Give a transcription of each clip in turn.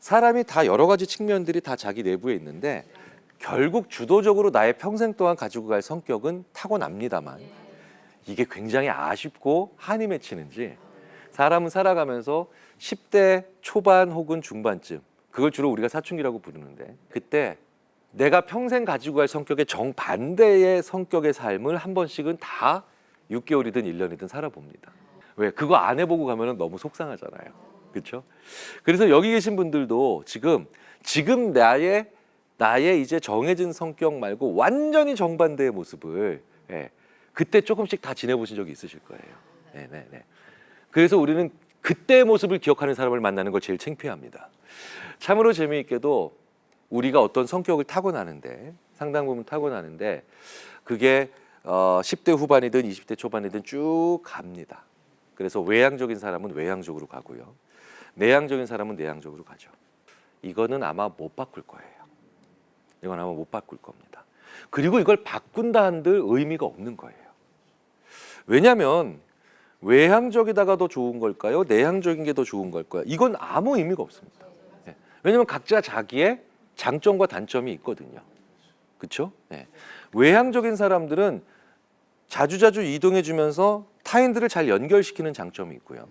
사람이 다 여러 가지 측면들이 다 자기 내부에 있는데 결국 주도적으로 나의 평생 동안 가지고 갈 성격은 타고납니다만 이게 굉장히 아쉽고 한이 맺히는지 사람은 살아가면서 10대 초반 혹은 중반쯤 그걸 주로 우리가 사춘기라고 부르는데 그때 내가 평생 가지고 갈 성격의 정반대의 성격의 삶을 한 번씩은 다 6개월이든 1년이든 살아봅니다. 왜? 그거 안 해보고 가면 너무 속상하잖아요. 그렇죠? 그래서 여기 계신 분들도 지금 지금 나의 나의 이제 정해진 성격 말고 완전히 정반대의 모습을 예, 그때 조금씩 다 지내보신 적이 있으실 거예요. 네, 네, 네. 그래서 우리는 그때의 모습을 기억하는 사람을 만나는 걸 제일 창피합니다. 참으로 재미있게도 우리가 어떤 성격을 타고나는데 상당 부분 타고나는데 그게 어, 10대 후반이든 20대 초반이든 쭉 갑니다. 그래서 외향적인 사람은 외향적으로 가고요. 내향적인 사람은 내향적으로 가죠. 이거는 아마 못 바꿀 거예요. 이건 아마 못 바꿀 겁니다. 그리고 이걸 바꾼다 한들 의미가 없는 거예요. 왜냐하면 외향적이다가 더 좋은 걸까요? 내향적인 게 더 좋은 걸까요? 이건 아무 의미가 없습니다. 예. 왜냐하면 각자 자기의 장점과 단점이 있거든요. 그렇죠? 외향적인 사람들은 자주자주 이동해 주면서 타인들을 잘 연결시키는 장점이 있고요.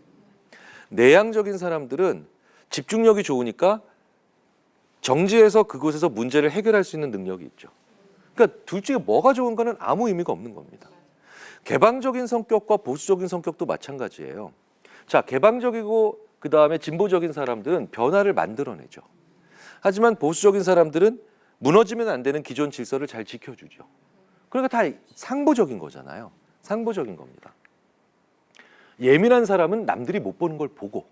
내향적인 사람들은 집중력이 좋으니까 정지해서 그곳에서 문제를 해결할 수 있는 능력이 있죠. 그러니까 둘 중에 뭐가 좋은가는 아무 의미가 없는 겁니다. 개방적인 성격과 보수적인 성격도 마찬가지예요. 자, 개방적이고 그 다음에 진보적인 사람들은 변화를 만들어내죠. 하지만 보수적인 사람들은 무너지면 안 되는 기존 질서를 잘 지켜주죠. 그러니까 다 상보적인 거잖아요. 상보적인 겁니다. 예민한 사람은 남들이 못 보는 걸 보고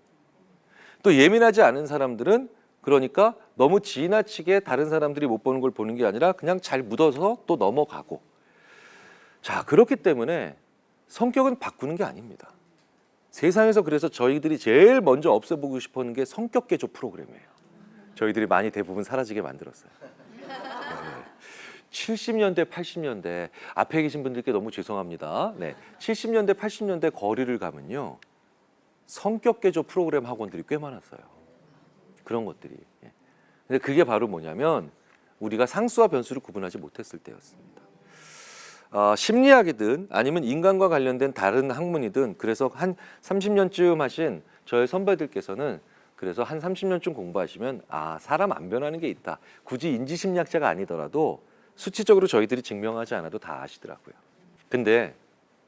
또 예민하지 않은 사람들은 그러니까 너무 지나치게 다른 사람들이 못 보는 걸 보는 게 아니라 그냥 잘 묻어서 또 넘어가고 자 그렇기 때문에 성격은 바꾸는 게 아닙니다. 세상에서 그래서 저희들이 제일 먼저 없애보고 싶어하는 게 성격 개조 프로그램이에요. 저희들이 많이 대부분 사라지게 만들었어요. 네. 70년대, 80년대 앞에 계신 분들께 너무 죄송합니다. 네, 70년대, 80년대 거리를 가면요 성격 개조 프로그램 학원들이 꽤 많았어요. 그런 것들이. 예. 근데 그게 바로 뭐냐면 우리가 상수와 변수를 구분하지 못했을 때였습니다. 어, 심리학이든 아니면 인간과 관련된 다른 학문이든 그래서 한 30년쯤 하신 저의 선배들께서는 그래서 한 30년쯤 공부하시면 아 사람 안 변하는 게 있다. 굳이 인지심리학자가 아니더라도 수치적으로 저희들이 증명하지 않아도 다 아시더라고요. 근데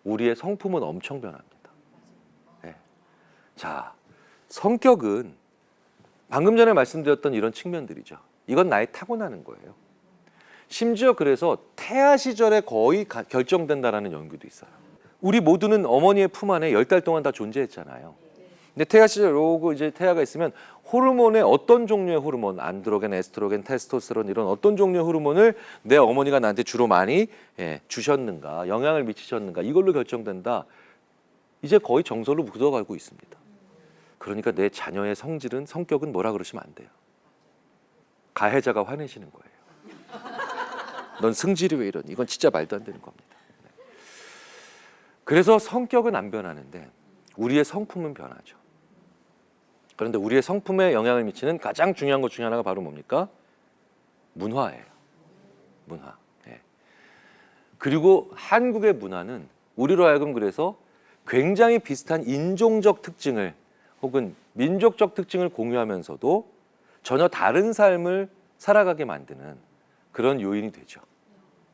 우리의 성품은 엄청 변합니다. 예. 자 성격은 방금 전에 말씀드렸던 이런 측면들이죠. 이건 나의 타고나는 거예요. 심지어 그래서 태아 시절에 거의 가- 결정된다라는 연구도 있어요. 우리 모두는 어머니의 품 안에 열 달 동안 다 존재했잖아요. 근데 태아 시절 오고 이제 태아가 있으면 호르몬의 어떤 종류의 호르몬, 안드로겐, 에스트로겐, 테스토스테론 이런 어떤 종류의 호르몬을 내 어머니가 나한테 주로 많이 예, 주셨는가, 영향을 미치셨는가 이걸로 결정된다. 이제 거의 정설로 묻어가고 있습니다. 그러니까 내 자녀의 성질은 성격은 뭐라 그러시면 안 돼요. 가해자가 화내시는 거예요. 넌 승질이 왜 이러니? 이건 진짜 말도 안 되는 겁니다. 네. 그래서 성격은 안 변하는데 우리의 성품은 변하죠. 그런데 우리의 성품에 영향을 미치는 가장 중요한 것 중에 하나가 바로 뭡니까? 문화예요. 문화. 예. 그리고 한국의 문화는 우리로 하여금 그래서 굉장히 비슷한 인종적 특징을 혹은 민족적 특징을 공유하면서도 전혀 다른 삶을 살아가게 만드는 그런 요인이 되죠.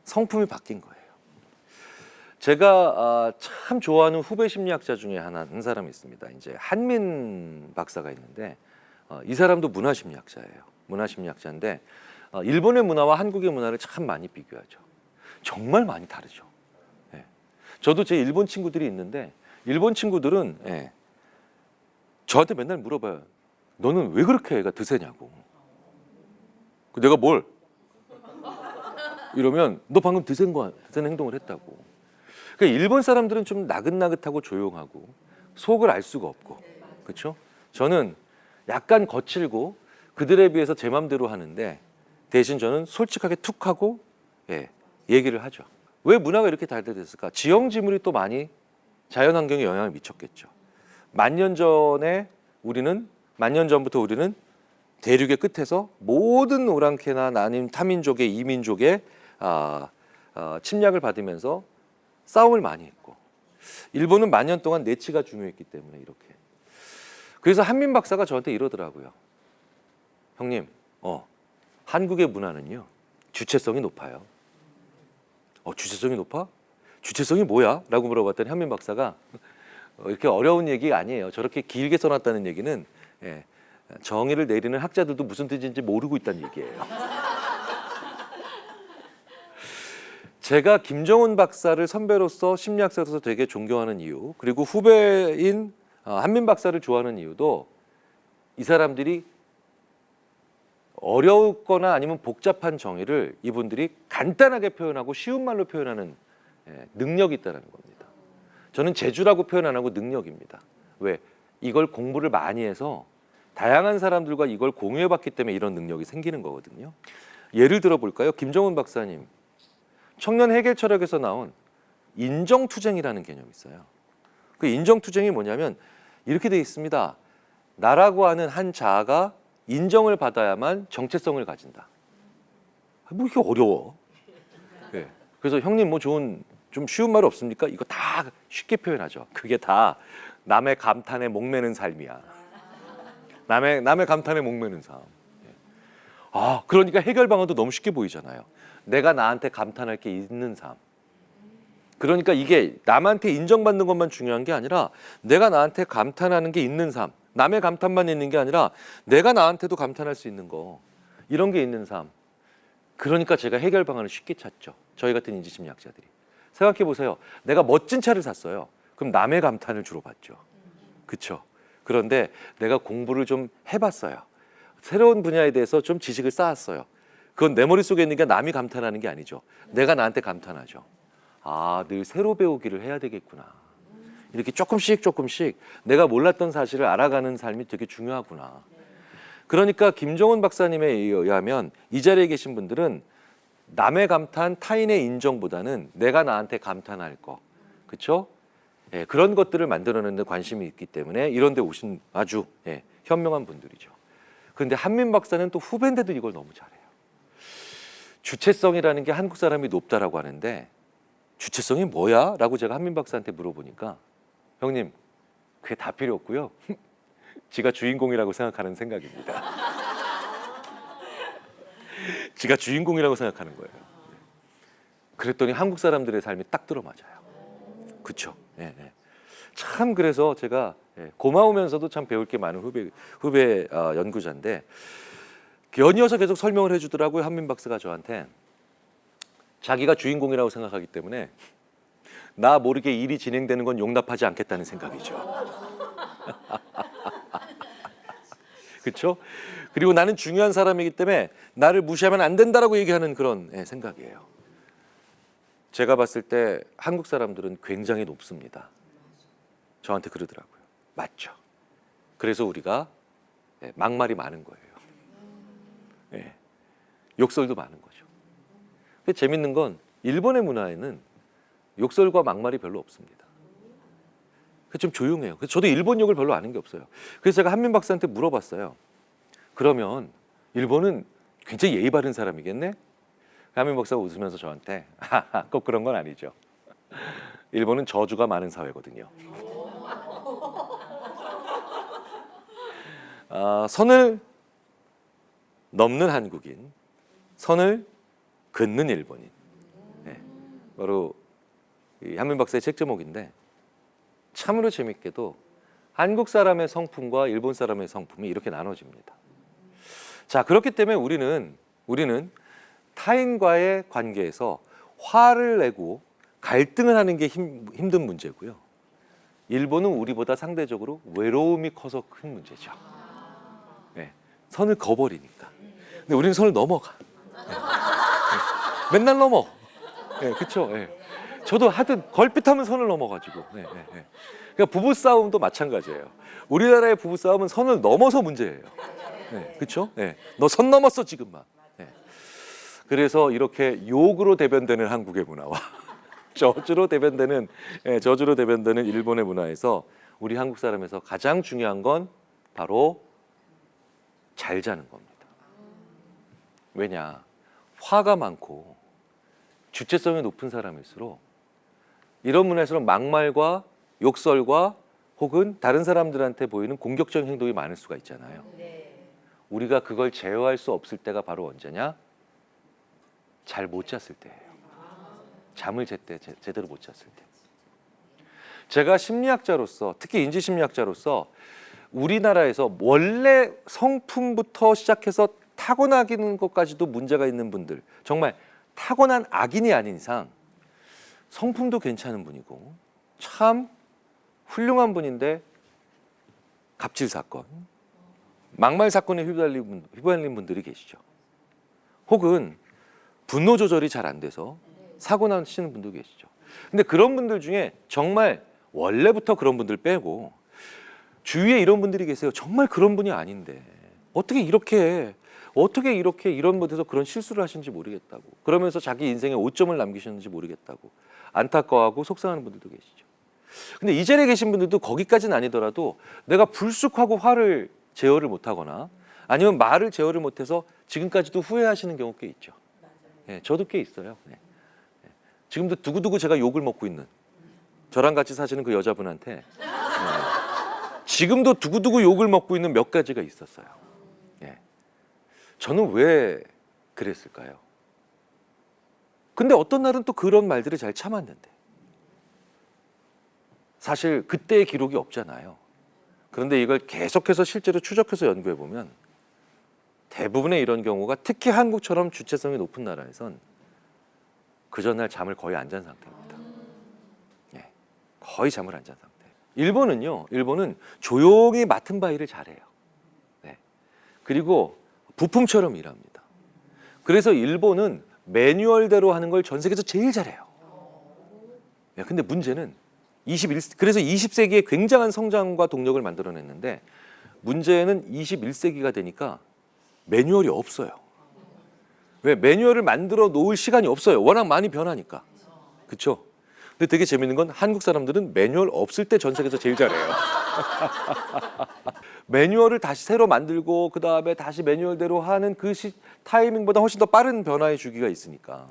성품이 바뀐 거예요. 제가 아, 참 좋아하는 후배 심리학자 중에 하나 한 사람이 있습니다. 이제 한민 박사가 있는데 어, 이 사람도 문화 심리학자예요. 문화 심리학자인데 어, 일본의 문화와 한국의 문화를 참 많이 비교하죠. 정말 많이 다르죠. 예. 저도 제 일본 친구들이 있는데 일본 친구들은 예, 저한테 맨날 물어봐요. 너는 왜 그렇게 애가 드세냐고. 그 내가 뭘? 이러면 너 방금 드센 거 드센 행동을 했다고. 그러니까 일본 사람들은 좀 나긋나긋하고 조용하고 속을 알 수가 없고 그렇죠? 저는 약간 거칠고 그들에 비해서 제 맘대로 하는데 대신 저는 솔직하게 툭 하고 예, 얘기를 하죠. 왜 문화가 이렇게 달달됐을까? 지형지물이 또 많이 자연 환경에 영향을 미쳤겠죠. 만 년 전에 우리는 만 년 전부터 우리는 대륙의 끝에서 모든 오랑캐나 아니면 타민족의 이민족의 아, 아, 침략을 받으면서 싸움을 많이 했고 일본은 만년 동안 내치가 중요했기 때문에 이렇게 그래서 한민 박사가 저한테 이러더라고요. 형님, 어, 한국의 문화는요 주체성이 높아요. 어, 주체성이 높아? 주체성이 뭐야? 라고 물어봤더니 한민 박사가 어, 이렇게 어려운 얘기 아니에요. 저렇게 길게 써놨다는 얘기는 예, 정의를 내리는 학자들도 무슨 뜻인지 모르고 있다는 얘기예요. 제가 김정은 박사를 선배로서 심리학자로서 되게 존경하는 이유, 그리고 후배인 어, 한민 박사를 좋아하는 이유도 이 사람들이 어려웠거나 아니면 복잡한 정의를 이분들이 간단하게 표현하고 쉬운 말로 표현하는 예, 능력이 있다는 겁니다. 저는 재주라고 표현 안 하고 능력입니다. 왜? 이걸 공부를 많이 해서 다양한 사람들과 이걸 공유해 봤기 때문에 이런 능력이 생기는 거거든요. 예를 들어 볼까요? 김정은 박사님, 청년 해결 철학에서 나온 인정투쟁이라는 개념이 있어요. 그 인정투쟁이 뭐냐면 이렇게 돼 있습니다. 나라고 하는 한 자아가 인정을 받아야만 정체성을 가진다. 뭐 이게 어려워. 예. 그래서 형님 뭐 좋은 좀 쉬운 말 없습니까? 이거 다 쉽게 표현하죠. 그게 다 남의 감탄에 목매는 삶이야. 남의 남의 감탄에 목매는 삶. 예. 아 그러니까 해결 방안도 너무 쉽게 보이잖아요. 내가 나한테 감탄할 게 있는 삶. 그러니까 이게 남한테 인정받는 것만 중요한 게 아니라 내가 나한테 감탄하는 게 있는 삶. 남의 감탄만 있는 게 아니라 내가 나한테도 감탄할 수 있는 거. 이런 게 있는 삶. 그러니까 제가 해결 방안을 쉽게 찾죠. 저희 같은 인지심리학자들이. 생각해 보세요. 내가 멋진 차를 샀어요. 그럼 남의 감탄을 주로 받죠. 그렇죠. 그런데 내가 공부를 좀 해봤어요. 새로운 분야에 대해서 좀 지식을 쌓았어요. 그건 내 머릿속에 있는 게 남이 감탄하는 게 아니죠. 내가 나한테 감탄하죠. 아, 늘 새로 배우기를 해야 되겠구나. 이렇게 조금씩 조금씩 내가 몰랐던 사실을 알아가는 삶이 되게 중요하구나. 그러니까 김정은 박사님에 의하면 이 자리에 계신 분들은 남의 감탄, 타인의 인정보다는 내가 나한테 감탄할 거, 그렇죠? 예, 그런 것들을 만들어내는 데 관심이 있기 때문에 이런 데 오신 아주 예, 현명한 분들이죠. 그런데 한민 박사는 또 후배인데도 이걸 너무 잘해요. 주체성이라는 게 한국 사람이 높다라고 하는데 주체성이 뭐야? 라고 제가 한민 박사한테 물어보니까 형님 그게 다 필요 없고요. 지가 주인공이라고 생각하는 생각입니다. 지가 주인공이라고 생각하는 거예요. 그랬더니 한국 사람들의 삶이 딱 들어맞아요. 그렇죠. 예, 예. 참 그래서 제가 예, 고마우면서도 참 배울 게 많은 후배 후배 어, 연구자인데 연이어서 계속 설명을 해주더라고요 한민 박사가 저한테 자기가 주인공이라고 생각하기 때문에 나 모르게 일이 진행되는 건 용납하지 않겠다는 생각이죠. 그렇죠? 그리고 나는 중요한 사람이기 때문에 나를 무시하면 안 된다라고 얘기하는 그런 예, 생각이에요. 제가 봤을 때 한국 사람들은 굉장히 높습니다. 저한테 그러더라고요. 맞죠. 그래서 우리가 예, 막말이 많은 거예요. 예, 욕설도 많은 거죠. 근데 재밌는 건 일본의 문화에는 욕설과 막말이 별로 없습니다. 그좀 조용해요. 저도 일본 욕을 별로 아는 게 없어요. 그래서 제가 한민 박사한테 물어봤어요. 그러면 일본은 굉장히 예의 바른 사람이겠네? 한민 박사가 웃으면서 저한테 꼭 그런 건 아니죠. 일본은 저주가 많은 사회거든요. 아, 선을 넘는 한국인, 선을 긋는 일본인. 네, 바로 이 한민 박사의 책 제목인데 참으로 재밌게도 한국 사람의 성품과 일본 사람의 성품이 이렇게 나눠집니다. 자 그렇기 때문에 우리는 우리는 타인과의 관계에서 화를 내고 갈등을 하는 게 힘, 힘든 문제고요. 일본은 우리보다 상대적으로 외로움이 커서 큰 문제죠. 네, 선을 거버리니까. 근데 우리는 선을 넘어가. 네. 네. 맨날 넘어. 네, 그렇죠. 네. 저도 하여튼 걸핏하면 선을 넘어가지고. 네, 네, 네. 그러니까 부부 싸움도 마찬가지예요. 우리나라의 부부 싸움은 선을 넘어서 문제예요. 네, 그렇죠? 네. 너선 넘었어 지금만. 네. 그래서 이렇게 욕으로 대변되는 한국의 문화와 저주로 대변되는 예, 저주로 대변되는 일본의 문화에서 우리 한국 사람에서 가장 중요한 건 바로 잘잘 자는 겁니다. 왜냐? 화가 많고 주체성이 높은 사람일수록 이런 문화에서는 막말과 욕설과 혹은 다른 사람들한테 보이는 공격적인 행동이 많을 수가 있잖아요. 우리가 그걸 제어할 수 없을 때가 바로 언제냐? 잘 못 잤을 때예요. 잠을 제때 제- 제대로 못 잤을 때. 제가 심리학자로서 특히 인지 심리학자로서 우리나라에서 원래 성품부터 시작해서 타고나기는 것까지도 문제가 있는 분들 정말 타고난 악인이 아닌 이상 성품도 괜찮은 분이고 참 훌륭한 분인데 갑질 사건, 막말 사건에 휘발린, 분, 휘발린 분들이 계시죠. 혹은 분노 조절이 잘 안 돼서 사고 나시는 분도 계시죠. 근데 그런 분들 중에 정말 원래부터 그런 분들 빼고 주위에 이런 분들이 계세요. 정말 그런 분이 아닌데 어떻게 이렇게 어떻게 이렇게 이런 곳에서 그런 실수를 하시는지 모르겠다고 그러면서 자기 인생에 오점을 남기셨는지 모르겠다고 안타까워하고 속상하는 분들도 계시죠. 근데 이 자리에 계신 분들도 거기까지는 아니더라도 내가 불쑥하고 화를 제어를 못하거나 아니면 말을 제어를 못해서 지금까지도 후회하시는 경우 꽤 있죠. 예, 저도 꽤 있어요. 예. 예. 지금도 두고두고 제가 욕을 먹고 있는 저랑 같이 사시는 그 여자분한테 예, 지금도 두고두고 욕을 먹고 있는 몇 가지가 있었어요. 예. 저는 왜 그랬을까요? 근데 어떤 날은 또 그런 말들을 잘 참았는데 사실 그때의 기록이 없잖아요. 그런데 이걸 계속해서 실제로 추적해서 연구해 보면 대부분의 이런 경우가 특히 한국처럼 주체성이 높은 나라에선 그 전날 잠을 거의 안 잔 상태입니다. 예, 거의 잠을 안 잔 상태. 일본은요, 일본은 조용히 맡은 바일을 잘해요. 네. 그리고 부품처럼 일합니다. 그래서 일본은 매뉴얼대로 하는 걸 전 세계에서 제일 잘해요. 예, 근데 문제는 21 그래서 20세기에 굉장한 성장과 동력을 만들어냈는데 문제는 21세기가 되니까 매뉴얼이 없어요. 왜 매뉴얼을 만들어 놓을 시간이 없어요. 워낙 많이 변하니까. 그렇죠? 근데 되게 재밌는 건 한국 사람들은 매뉴얼 없을 때 전 세계에서 제일 잘해요. 매뉴얼을 다시 새로 만들고 그 다음에 다시 매뉴얼대로 하는 그 시, 타이밍보다 훨씬 더 빠른 변화의 주기가 있으니까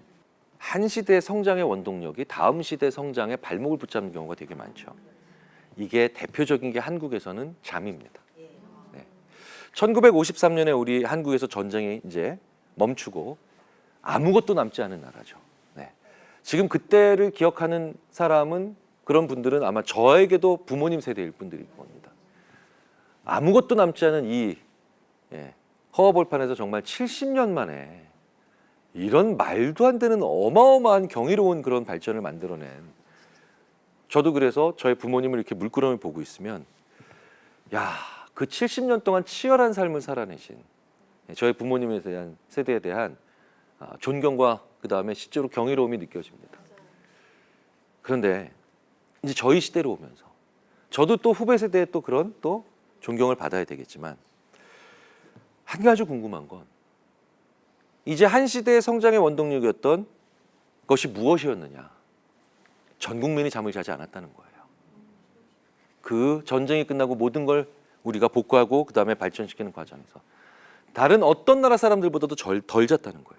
한 시대의 성장의 원동력이 다음 시대 성장의 발목을 붙잡는 경우가 되게 많죠. 이게 대표적인 게 한국에서는 잠입니다. 네. 1953년에 우리 한국에서 전쟁이 이제 멈추고 아무것도 남지 않은 나라죠. 네. 지금 그때를 기억하는 사람은 그런 분들은 아마 저에게도 부모님 세대일 분들일 겁니다. 아무것도 남지 않은 이 예, 허허벌판에서 정말 70년 만에 이런 말도 안 되는 어마어마한 경이로운 그런 발전을 만들어낸 저도 그래서 저희 부모님을 이렇게 물끄러미 보고 있으면 야, 그 70년 동안 치열한 삶을 살아내신 저희 부모님에 대한 세대에 대한 아, 존경과 그 다음에 실제로 경이로움이 느껴집니다. 그런데 이제 저희 시대로 오면서 저도 또 후배 세대에 또 그런 또 존경을 받아야 되겠지만 한 가지 궁금한 건 이제 한 시대의 성장의 원동력이었던 것이 무엇이었느냐? 전 국민이 잠을 자지 않았다는 거예요. 그 전쟁이 끝나고 모든 걸 우리가 복구하고 그 다음에 발전시키는 과정에서 다른 어떤 나라 사람들보다도 절, 덜 잤다는 거예요.